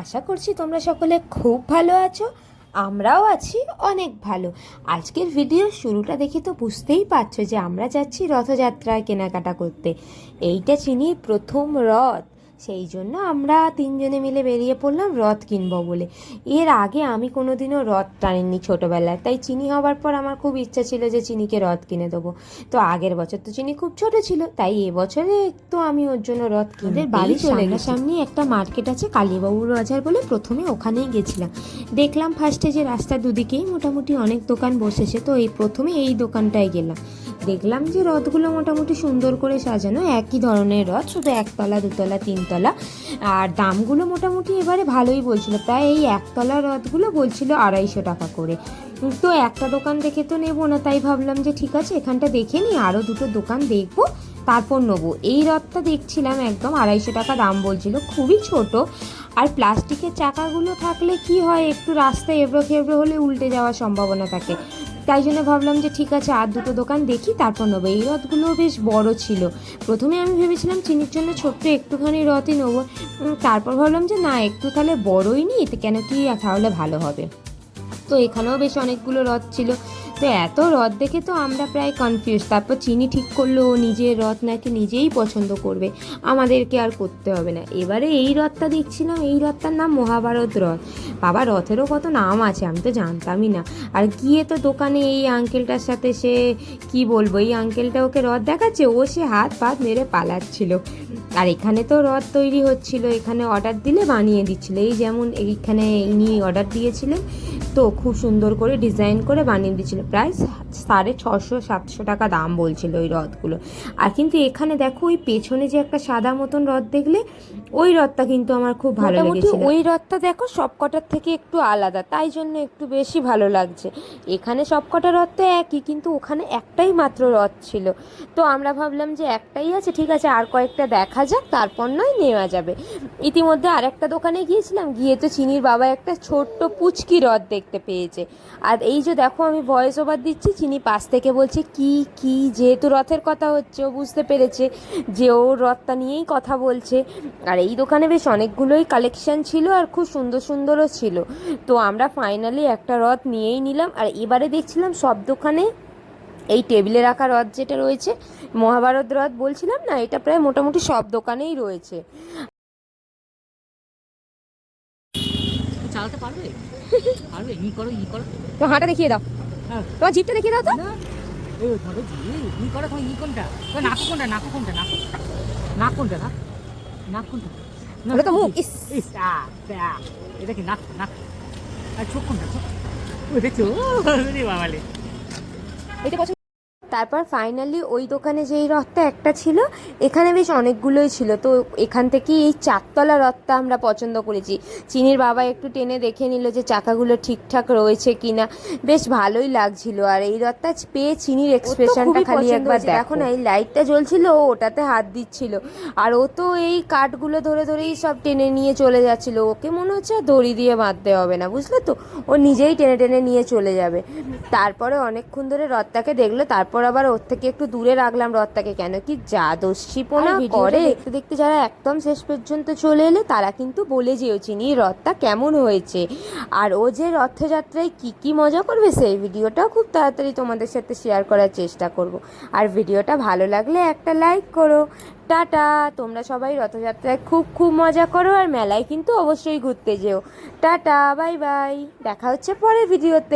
আশা করছি তোমরা সকলে খুব ভালো আছো, আমরাও আছি অনেক ভালো। আজকের ভিডিও শুরুটা দেখে তো বুঝতেই পারছ যে আমরা যাচ্ছি রথযাত্রায় কেনাকাটা করতে। এইটা চিনি প্রথম রথ। সেই জন্য আমরা তিনজনে মিলে বেরিয়ে পড়লাম রথ কিনবো বলে। এর আগে আমি কোনোদিনও রথ টানিনি ছোটোবেলায় তাই চিনি হওয়ার পর আমার খুব ইচ্ছা ছিল যে চিনিকে রথ কিনে দেবো। তো আগের বছর তো চিনি খুব ছোট ছিল তাই এবছরে তো আমি ওর জন্য রথ কিনে বাড়ি চলে সামনে একটা মার্কেট আছে কালীবাবুর বাজার বলে প্রথমে ওখানেই গেছিলাম। দেখলাম ফার্স্টে যে রাস্তার দুদিকেই মোটামুটি অনেক দোকান বসেছে তো এই প্রথমে এই দোকানটায় গেলাম। দেখলাম যে রথগুলো মোটামুটি সুন্দর করে সাজানো, একই ধরনের রথ, শুধু একতলা, দুতলা, তিনতলা। আর দামগুলো মোটামুটি এবারে ভালোই বলছিল, প্রায় এই একতলা রথগুলো বলছিল আড়াইশো টাকা করে। তো একটা দোকান দেখে তো নেব না, তাই ভাবলাম যে ঠিক আছে, এখানটা দেখে নিই আরও দুটো দোকান দেখব, তারপর নেব। এই রথটা দেখছিলাম একদম আড়াইশো টাকা দাম বলছিল, খুবই ছোট। আর প্লাস্টিকের চাকাগুলো থাকলে কি হয়, একটু রাস্তায় এবড়ো খেবড়ো হলে উল্টে যাওয়ার সম্ভাবনা থাকে। তাই জন্য ভাবলাম যে ঠিক আছে, আর দুটো দোকান দেখি, তারপর নেব। এই রথগুলো বেশ বড় ছিল। প্রথমে আমি ভেবেছিলাম চিনির জন্য ছোট্ট একটুখানি রথই নেব। তারপর ভাবলাম যে না, একটু তাহলে বড়ই নিই কেন কি তাহলে ভালো হবে। তো এখানেও বেশ অনেকগুলো রথ ছিল। তো এত রথ দেখে তো আমরা প্রায় কনফিউজ তারপর চিনি ঠিক করল ও নিজের রথ নাকি নিজেই পছন্দ করবে। আমাদেরকে আর করতে হবে না। এবারে এই রথটা দেখছিলাম, এই রথটার নাম মহাভারত রথ। বাবা, রথেরও কত নাম আছে, আমি তো জানতামই না। আর গিয়ে তো দোকানে এই আঙ্কেলটার সাথে সে, কি বলব, এই আঙ্কেলটা ওকে রথ দেখাচ্ছে, ও সে হাত পাত মেরে পালাচ্ছিল। আর এখানে তো রথ তৈরি হচ্ছিল, এখানে অর্ডার দিলে বানিয়ে দিচ্ছিল। এই যেমন এইখানে ইনি অর্ডার দিয়েছিলেন তো খুব সুন্দর করে ডিজাইন করে বানিয়ে দিচ্ছিল প্রায় সাড়ে ছশো সাতশো টাকা দাম বলছিল ওই রথগুলো। আর কিন্তু এখানে দেখো ওই পেছনে যে একটা সাদা মতন রথ দেখলে ওই রথটা কিন্তু আমার খুব ভালো লেগেছিল। ওই রথটা দেখো সবকটার থেকে একটু আলাদা তাই জন্য একটু বেশি ভালো লাগছে। এখানে সবকটা রথ তো একই কিন্তু ওখানে একটাই মাত্র রথ ছিল। তো আমরা ভাবলাম যে একটাই আছে ঠিক আছে আর কয়েকটা দেখা যাক তারপর নয় নেওয়া যাবে। ইতিমধ্যে আরেকটা দোকানে গিয়েছিলাম গিয়ে তো চিনির বাবা একটা ছোট্ট পুচকি রথ দেখতে পেয়েছে। আর এই যে দেখো আমি ভয়েস ওভার দিচ্ছি, চিনি পাশ থেকে বলছে, কি কি? যেহেতু রথের কথা হচ্ছে, ও বুঝতে পেরেছে যে ও রথটা নিয়েই কথা বলছে। আর এই দোকানে বেশ অনেকগুলোই কালেকশন ছিল আর খুব সুন্দর সুন্দরও ছিল। তো আমরা ফাইনালি একটা রথ নিয়েই নিলাম। আর এবারে দেখছিলাম সব দোকানে এই টেবিলে রাখা রথ যেটা রয়েছে, মহাভারত রথ বলছিলাম না, এটা প্রায় মোটামুটি সব দোকানেই রয়েছে। চালাতে পারবে? পারবে? ই করো ই করো। তো হাঁটা দেখিয়ে দাও। হ্যাঁ। তোমার জিপটা দেখিয়ে দাও তো। ই করো তোমার ই কোনটা? নাকু কোনটা? নাকু কোনটা? নাকু নাক কোনটা না নাক কোনটা? না, তো মুখ। ইস। ইস আ এটা কি নাক? নাক। আর চোখ কোনটা? চোখ। রে বাবালে। এটা পছন্দ তারপর ফাইনালি ওই দোকানে যেই রথটা একটা ছিল এখানে বেশ অনেকগুলোই ছিল। তো এখান থেকে এই চারতলা রথটা আমরা পছন্দ করেছি। চিনির বাবা একটু টেনে দেখে নিল যে চাকাগুলো ঠিকঠাক রয়েছে কিনা। বেশ ভালোই লাগছিল। আর এই রথটা পেয়ে চিনির এক্সপ্রেশনটা খালি একবার দেখো। না এই লাইটটা জ্বলছিল ও ওটাতে হাত দিচ্ছিল। আর ও তো এই কাঠগুলো ধরে ধরেই সব টেনে নিয়ে চলে যাচ্ছিল। ওকে মনে হচ্ছে আর দড়ি দিয়ে বাঁধতে হবে না বুঝলে তো? ও নিজেই টেনে টেনে নিয়ে চলে যাবে। তারপরে অনেকক্ষণ ধরে রথটাকে দেখল তারপর আবার ওর থেকে একটু দূরে রাখলাম রথটাকে কেন? কি যা দস্যিপনা করে? দেখতে দেখতে যারা একদম শেষ পর্যন্ত চলে এলে তারা কিন্তু বলে যেও চিনি রথটা কেমন হয়েছে? আর ও যে রথযাত্রায় কি কি মজা করবে সেই ভিডিওটাও খুব তাড়াতাড়ি তোমাদের সাথে শেয়ার করার চেষ্টা করব। আর ভিডিওটা ভালো লাগলে একটা লাইক করো। টাটা! তোমরা সবাই রথযাত্রায় খুব খুব মজা করো আর মেলায় কিন্তু অবশ্যই ঘুরতে যেও। টাটা! Bye bye! দেখা হচ্ছে পরে ভিডিওতে